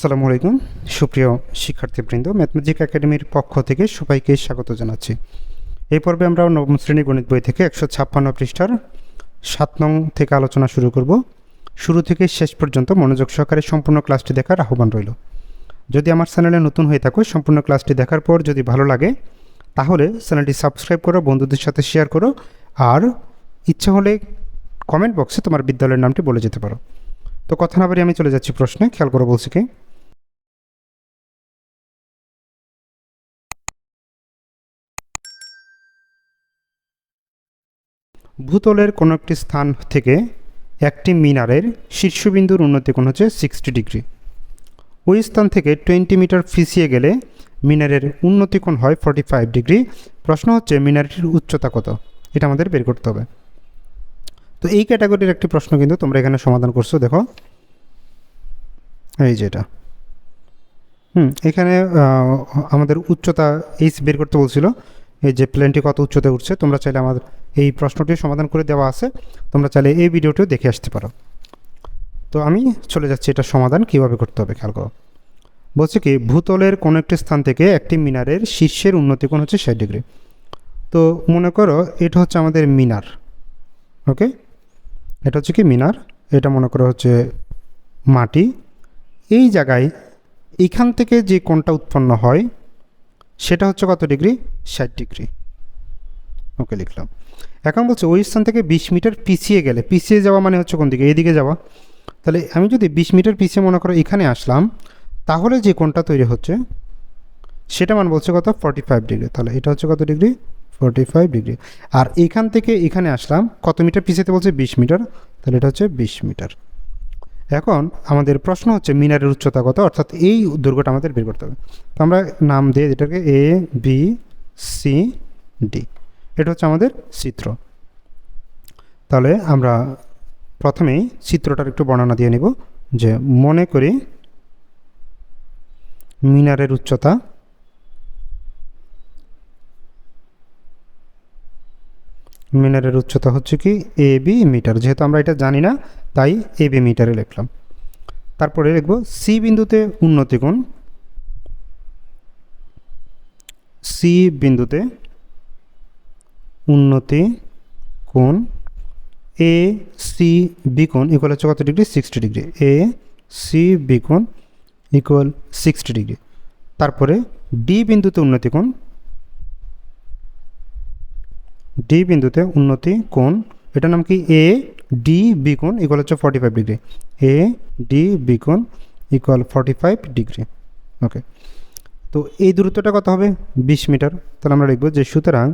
আসসালামু আলাইকুম। সুপ্রিয় শিক্ষার্থীবৃন্দ ম্যাথমেটিক একাডেমির পক্ষ থেকে সবাইকে স্বাগত জানাচ্ছি। এই পর্বে আমরা নবম শ্রেণি গণিত বই থেকে একশো ছাপ্পান্ন পৃষ্ঠার সাত নং থেকে আলোচনা শুরু করব। শুরু থেকে শেষ পর্যন্ত মনোযোগ সহকারে সম্পূর্ণ ক্লাসটি দেখার আহ্বান রইল। যদি আমার চ্যানেলে নতুন হয়ে থাকো, সম্পূর্ণ ক্লাসটি দেখার পর যদি ভালো লাগে, তাহলে চ্যানেলটি সাবস্ক্রাইব করো, বন্ধুদের সাথে শেয়ার করো, আর ইচ্ছা হলে কমেন্ট বক্সে তোমার বিদ্যালয়ের নামটি বলে যেতে পারো। তো কথা না বাড়ি আমি চলে যাচ্ছি প্রশ্নে। খেয়াল করে বলছি কি? ভূতলের কোনো একটি স্থান থেকে একটি মিনারের শীর্ষবিন্দুর উন্নতি কোণ হচ্ছে সিক্সটি ডিগ্রি ওই স্থান থেকে টোয়েন্টি মিটার ফিসিয়ে গেলে মিনারের উন্নতি কোণ হয় ফর্টি ফাইভ ডিগ্রি প্রশ্ন হচ্ছে, মিনারটির উচ্চতা কত? এটা আমাদের বের করতে হবে। তো এই ক্যাটাগরির একটি প্রশ্ন কিন্তু তোমরা এখানে সমাধান করছ, দেখো। এই যে এটা। হুম, এখানে আমাদের উচ্চতা এইচ বের করতে বলছিল। এই যে প্লেনটি কত উচ্চতায় উঠছে, তোমরা চাইলে আমাদের এই প্রশ্নটির সমাধান করে দেওয়া আছে। তোমরা চাইলে এই ভিডিওটিও দেখে আসতে পারো। তো আমি চলে যাচ্ছি, এটা সমাধান কীভাবে করতে হবে খেয়াল করো। বলছে কি, ভূতলের কোনো একটি স্থান থেকে একটি মিনারের শীর্ষের উন্নতি কোণ হচ্ছে ষাট ডিগ্রি। তো মনে করো এটা হচ্ছে আমাদের মিনার, ওকে? এটা হচ্ছে কি মিনার? এটা মনে করো হচ্ছে মাটি। এই জায়গায় এখান থেকে যে কোণটা উৎপন্ন হয়, সেটা হচ্ছে কত ডিগ্রি? ষাট ডিগ্রি। ওকে লিখলাম। এখন বলছে, ওই স্থান থেকে বিশ মিটার পিছিয়ে গেলে, পিছিয়ে যাওয়া মানে হচ্ছে কোন দিকে? এদিকে যাওয়া। তাহলে আমি যদি বিশ মিটার পিছিয়ে মনে করো এখানে আসলাম, তাহলে যে কোনটা তৈরি হচ্ছে, সেটা মান বলছে কত? ফর্টি ফাইভ ডিগ্রি তাহলে এটা হচ্ছে কত ডিগ্রি ফর্টি ফাইভ ডিগ্রি আর এখান থেকে এখানে আসলাম, কত মিটার পিছিয়েতে বলছে? বিশ মিটার। তাহলে এটা হচ্ছে বিশ মিটার। এখন আমাদের প্রশ্ন হচ্ছে, মিনারের উচ্চতা কত? অর্থাৎ এই দুর্গটা আমাদের বের করতে হবে। তো আমরা নাম দিয়ে এটাকে এ বি সি ডি এটা হচ্ছে আমাদের চিত্র। তাহলে আমরা প্রথমেই চিত্রটার একটু বর্ণনা দিয়ে নিব যে মনে করি মিনারের উচ্চতা মিনারের উচ্চতা হচ্ছে কি এ বি মিটার। যেহেতু আমরা এটা জানি না, তাই এ বি মিটারে লিখলাম। তারপরে লিখব সি বিন্দুতে উন্নতি কোণ সি বিন্দুতে উন্নতি কোণ এ সি বি কোণ ইকুয়াল হচ্ছে কত degree sixty degree A C B কোণ ইকুয়াল সিক্সটি ডিগ্রি তারপরে ডি বিন্দুতে উন্নতি কোণ ডি বিন্দুতে উন্নতি কোণ, এটার নাম কি? এ ডি বি কোণ ইকুয়াল হচ্ছে forty five degree A D B কোণ equal forty five degree okay তো এই দূরত্বটা কত হবে? বিশ মিটার। তাহলে আমরা লিখব যে সুতরাং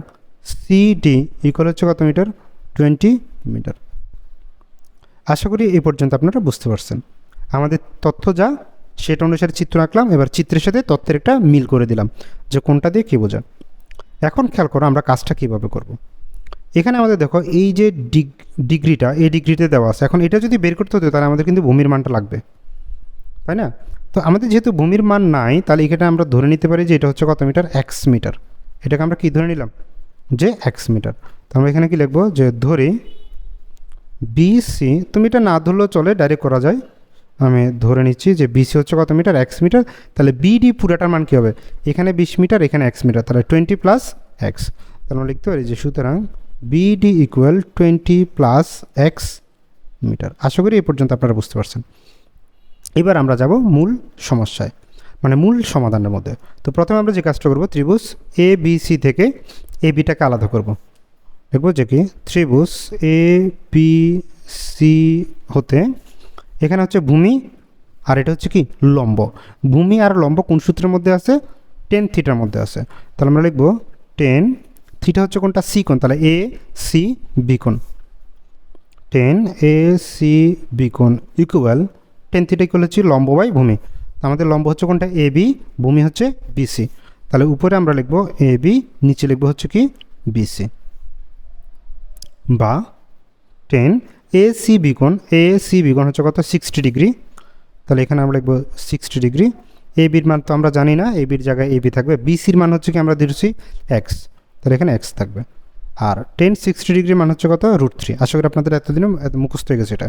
সি ডি ইকুয়াল হচ্ছে কত মিটার? Twenty metre. আশা করি এই পর্যন্ত আপনারা বুঝতে পারছেন। আমাদের তথ্য যা, সেটা অনুসারে চিত্র আঁকলাম, এবার চিত্রের সাথে তথ্যের একটা মিল করে দিলাম যে কোনটা দিয়ে কী বোঝায়। এখন খেয়াল করো আমরা কাজটা কীভাবে করব। এখানে আমাদের দেখো, এই যে ডিগ, ডিগ্রিটা, এই ডিগ্রিতে দেওয়া আছে। এখন এটা যদি বের করতে হতো, তাহলে আমাদের কিন্তু ভূমির মানটা লাগবে। তাই না? তো আমাদের যেহেতু ভূমির মান নাই, তাহলে এখানে আমরা ধরে নিতে পারি যে এটা হচ্ছে কত মিটার? X metre. এটাকে আমরা কি ধরে নিলাম? যে এক্স মিটার। তো আমরা এখানে কি লিখব? যে ধরি বিসি তুমি এটা না ধরলেও চলে ডাইরেক্ট করা যায়। আমি ধরে নিচ্ছি যে বিসি হচ্ছে কত মিটার? X metre. তাহলে বিডি পুরাটার মান কী হবে? এখানে বিশ মিটার, এখানে এক্স মিটার। তাহলে টোয়েন্টি প্লাস এক্স তাহলে আমরা লিখতে পারি যে সুতরাং BD equal twenty plus X metre. আশা করি এই পর্যন্ত আপনারা বুঝতে পারছেন। এবার আমরা যাব মূল সমস্যায়। মানে মূল সমাধানের মধ্যে। তো প্রথমে আমরা যে কাজটা করব, ত্রিভুজ এ বি সি থেকে এ বিটাকে আলাদা করব। দেখব যে কি? ত্রিভুজ এ বি সি হতে এখানে হচ্ছে ভূমি আর এটা হচ্ছে কি? লম্ব। ভূমি আর লম্ব কোন সূত্রের মধ্যে আছে? টেন থিটার মধ্যে আছে। তাহলে আমরা লিখব টেন থিটা হচ্ছে কোনটা? সি কোণ। তাহলে A C B tan A C B equal tan theta equal হচ্ছে লম্ব বাই ভূমি। আমাদের লম্ব হচ্ছে কোনটা? এ বি ভূমি হচ্ছে বিসি তাহলে উপরে আমরা লিখব এ বি নিচে লিখব হচ্ছে কি? বিসি বা টেন এ সি বিকোণ এ সি বিকোণ হচ্ছে কত? Sixty degree. তাহলে এখানে আমরা লিখব সিক্সটি ডিগ্রি। এ বির মান তো আমরা জানি না। এ বির জায়গায় এ বি থাকবে। বিসির মান হচ্ছে কি? আমরা দিচ্ছি এক্স তাহলে এখানে এক্স থাকবে। আর টেন, সিক্সটি ডিগ্রি মান হচ্ছে কত? Root three. আশা করি আপনাদের এতদিনে এত মুখস্থ হয়ে গেছে এটা।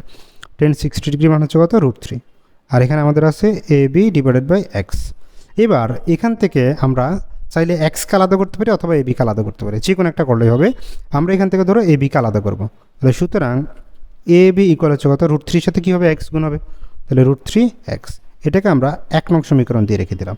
টেন, সিক্সটি ডিগ্রি মান হচ্ছে কত? Root three. আর এখানে আমাদের আছে A B divided by X এবার এখান থেকে আমরা চাইলে এক্সকে আলাদা করতে পারি অথবা এ বিকে আলাদা করতে পারি। যে কোনো একটা করলেই হবে। আমরা এখান থেকে ধরো এ বিকে আলাদা করব। তাহলে সুতরাং এ বি ইকুয়াল হচ্ছে কত? রুট থ্রির সাথে কী হবে? এক্স গুণ হবে। তাহলে রুট থ্রি এক্স এটাকে আমরা এক নং সমীকরণ দিয়ে রেখে দিলাম।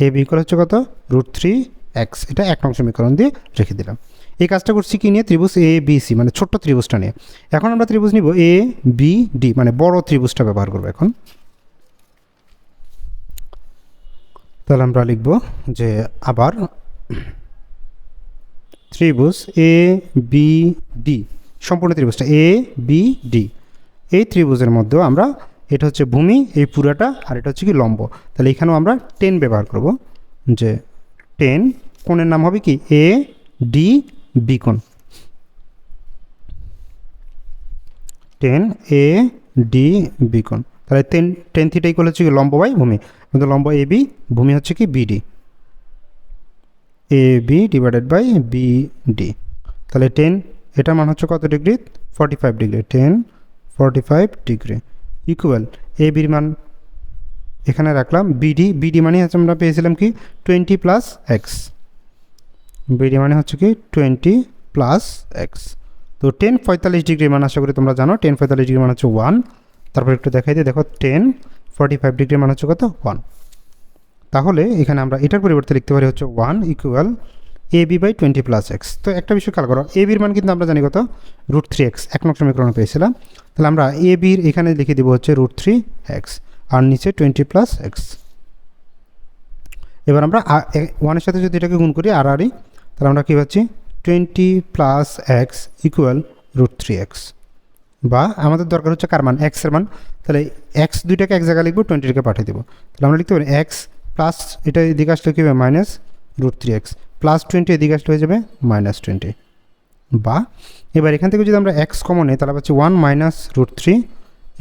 এ বি ইকুয়াল হচ্ছে কত? রুট থ্রি এক্স এটা এক নং সমীকরণ দিয়ে রেখে দিলাম। এই কাজটা করছি কি নিয়ে? ত্রিভুজ এ বি সি মানে ছোট্ট ত্রিভুজটা নিয়ে। এখন আমরা ত্রিভুজ নিব এ বি ডি মানে বড় ত্রিভুজটা ব্যবহার করব এখন। তাহলে আমরা লিখব যে আবার ত্রিভুজ এ বি ডি সম্পূর্ণ ত্রিভুজটা এ বি ডি এই ত্রিভুজের মধ্যেও আমরা এটা হচ্ছে ভূমি, এই পুরাটা, আর এটা হচ্ছে কি লম্ব। তাহলে এখানেও আমরা টেন ব্যবহার করব। যে টেন কোণের নাম হবে কি? এ ডি বি কোণ টেন এ ডি বি কোণ তাহলে টেন টেন থিটা ইকুয়াল হচ্ছে কি লম্ব বাই ভূমি। কিন্তু লম্ব এ বি ভূমি হচ্ছে কি BD A B divided by B D তাহলে টেন এটা মান হচ্ছে কত degree? Forty five degree. Tan forty five degree equal A বির মান এখানে রাখলাম বিডি বিডি মানে হচ্ছে আমরা পেয়েছিলাম কি? টোয়েন্টি প্লাস এক্স বিডি মানে হচ্ছে কি টোয়েন্টি প্লাস এক্স তো টেন পঁয়তাল্লিশ ডিগ্রি মান আশা করি তোমরা জানো টেন পঁয়তাল্লিশ ডিগ্রি মান হচ্ছে ওয়ান তারপর একটু দেখাই দিই, দেখো টেন ফর্টি ফাইভ ডিগ্রি মান হচ্ছে কত? ওয়ান তাহলে এখানে আমরা এটার পরিবর্তে লিখতে পারি হচ্ছে one equal A B by twenty plus X তো একটা বিষয় খেয়াল করো এ বির মান কিন্তু আমরা জানি কত? রুট থ্রি এক্স এক নং সমীকরণ পেয়েছিলাম। তাহলে আমরা এ বির এখানে লিখে দিব হচ্ছে রুট থ্রি এক্স আর নিচে টোয়েন্টি প্লাস এক্স এবার আমরা ওয়ানের সাথে যদি এটাকে গুণ করি আর আরই তাহলে আমরা কী পাচ্ছি? Twenty plus X equal root three X বা আমাদের দরকার হচ্ছে কার মান? এক্সের মান। তাহলে এক্স দুইটাকে এক জায়গায় লিখব টোয়েন্টিটাকে পাঠিয়ে দেবো। তাহলে আমরা লিখতে পারি এক্স প্লাস এটা এদিকে আসলে কী হবে? Minus root three X plus twenty এদিকে আসলে হয়ে যাবে মাইনাস টোয়েন্টি বা এবার এখান থেকে যদি আমরা এক্স কমন নিই, তাহলে পাচ্ছি one minus root three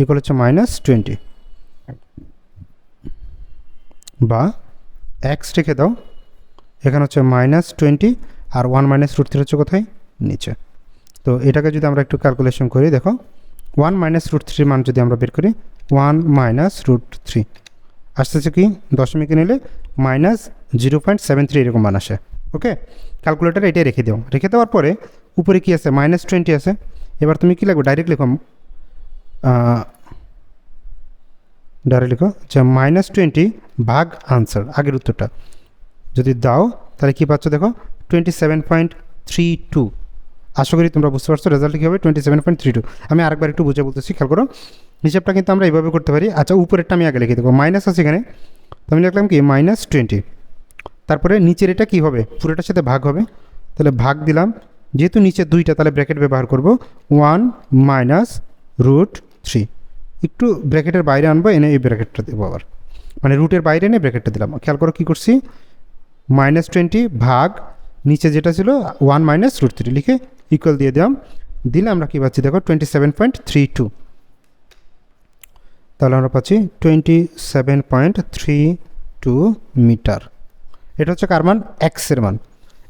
equal হচ্ছে মাইনাস টোয়েন্টি বা এক্স রেখে দাও। এখানে হচ্ছে মাইনাস টোয়েন্টি আর ওয়ান মাইনাস রুট থ্রি হচ্ছে কোথায়? নিচে। তো এটাকে যদি আমরা একটু ক্যালকুলেশন করি, দেখো ওয়ান মাইনাস রুট থ্রির মান যদি আমরা বের করি ওয়ান মাইনাস রুট থ্রি আসতেছে কি? দশমিকে নিলে minus zero point seven three এরকম মান আসে। ওকে ক্যালকুলেটারে এটাই রেখে দাও। রেখে দেওয়ার পরে উপরে কি আছে? মাইনাস টোয়েন্টি আছে। এবার তুমি কি লাগবে ডাইরেক্ট লিখো। ডাইরেক্ট লিখো যে মাইনাস টোয়েন্টি ভাগ আনসার আগের উত্তরটা। যদি দাও, তাহলে কী পাচ্ছ দেখো? Twenty seven point three two আশা করি তোমরা বুঝতে পারছ রেজাল্ট কী হবে twenty seven point three two আমি আরেকবার একটু বুঝে বলতেছি, খেয়াল করো। হিসাবটা কিন্তু আমরা এইভাবে করতে পারি। আচ্ছা উপরেরটা আমি আগে লিখে দেবো। মাইনাস আছে এখানে। তো আমি লিখলাম কি? মাইনাস টোয়েন্টি তারপরে নিচের এটা কী হবে? পুরোটার সাথে ভাগ হবে। তাহলে ভাগ দিলাম। যেহেতু নিচে দুইটা, তাহলে ব্র্যাকেট ব্যবহার করব। ওয়ান মাইনাস রুট থ্রি একটু ব্র্যাকেটের বাইরে আনব, এনে এই ব্র্যাকেটটা দেবো আবার। মানে রুটের বাইরে এনে ব্র্যাকেটটা দিলাম। খেয়াল করো কী করছি? মাইনাস টোয়েন্টি ভাগ নিচে যেটা ছিল ওয়ান মাইনাস রুট থ্রি লিখে ইকুয়াল দিয়ে দিলাম। দিলে আমরা কী পাচ্ছি দেখো twenty seven point three two তাহলে আমরা পাচ্ছি twenty seven point three two metre. এটা হচ্ছে কার মান? এক্সের মান।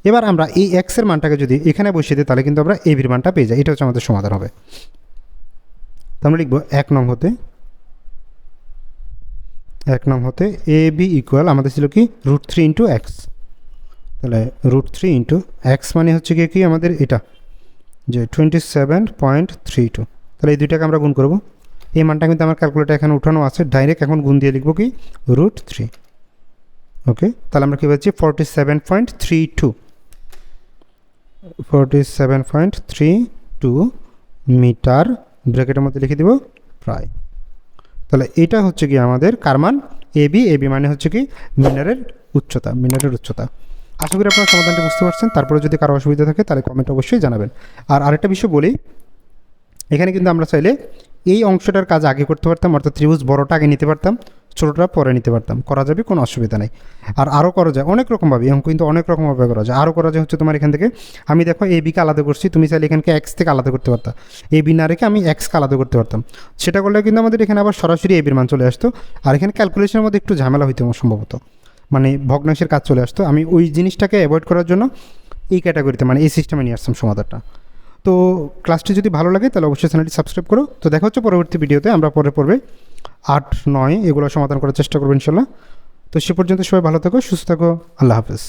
এবার আমরা এই এক্সের মানটাকে যদি এখানে বসিয়ে দিই, তাহলে কিন্তু আমরা এবির মানটা পেয়ে যাই। এটা হচ্ছে আমাদের সমাধান হবে। তো আমরা লিখব এক নং হতে এক নং হতে এ বি ইকুয়াল আমাদের ছিল কি রুট থ্রি ইন্টু এক্স তাহলে রুট থ্রি ইন্টু এক্স মানে হচ্ছে গিয়ে কি আমাদের এটা, যে twenty seven point three two তাহলে এই দুইটাকে আমরা গুণ করব। এই মানটা কিন্তু আমার ক্যালকুলেটার এখানে উঠানো আছে ডাইরেক্ট এখন গুণ দিয়ে লিখব কি রুট থ্রি ওকে তাহলে আমরা কী পাচ্ছি forty seven point three two forty seven point three two metre ব্র্যাকেটের মধ্যে লিখে দিব প্রায়। তাহলে এটা হচ্ছে কি আমাদের কারমান এবি বি এ বি মানে হচ্ছে কি মিনারের উচ্চতা মিনারের উচ্চতা। আশা করি আপনারা সমাধানটা বুঝতে পারছেন। তারপরে যদি কারও অসুবিধা থাকে তাহলে কমেন্ট অবশ্যই জানাবেন। আর আরেকটা বিষয় বলি, এখানে কিন্তু আমরা চাইলে এই অংশটার কাজ আগে করতে পারতাম, অর্থাৎ ত্রিভুজ বড়টা আগে নিতে পারতাম। ছোটোটা পরে নিতে পারতাম। করা যাবে, কোনো অসুবিধা নেই। আর আরও করা যায়, অনেক রকমভাবে অঙ্ক কিন্তু অনেক রকমভাবে করা যায়। আরও করা যায় হচ্ছে তোমার এখান থেকে, আমি দেখো এ বিকে আলাদা করছি, তুমি চাইলে এখানকে এক্স থেকে আলাদা করতে পারতাম এ বি না রেখে আমি এক্সকে আলাদা করতে পারতাম। সেটা করলে কিন্তু আমাদের এখানে আবার সরাসরি এ বির মান চলে আসতো। আর এখানে ক্যালকুলেশনের মধ্যে একটু ঝামেলা হইতো সম্ভবত। মানে ভগ্নাংশের কাজ চলে আসতো। আমি ওই জিনিসটাকে অ্যাভয়েড করার জন্য এই ক্যাটাগরিতে মানে এই সিস্টেমে নিয়ে আসতাম সমাধানটা। তো ক্লাসটি যদি ভালো লাগে, তাহলে অবশ্যই চ্যানেলটি সাবস্ক্রাইব করো। তো দেখা হচ্ছে পরবর্তী ভিডিওতে, আমরা পরে পড়বে আট, নয় এগুলো সমাধান করার চেষ্টা করব ইনশাল্লাহ। তো সে পর্যন্ত সবাই ভালো থাকো, সুস্থ থাকো, আল্লাহ হাফেজ।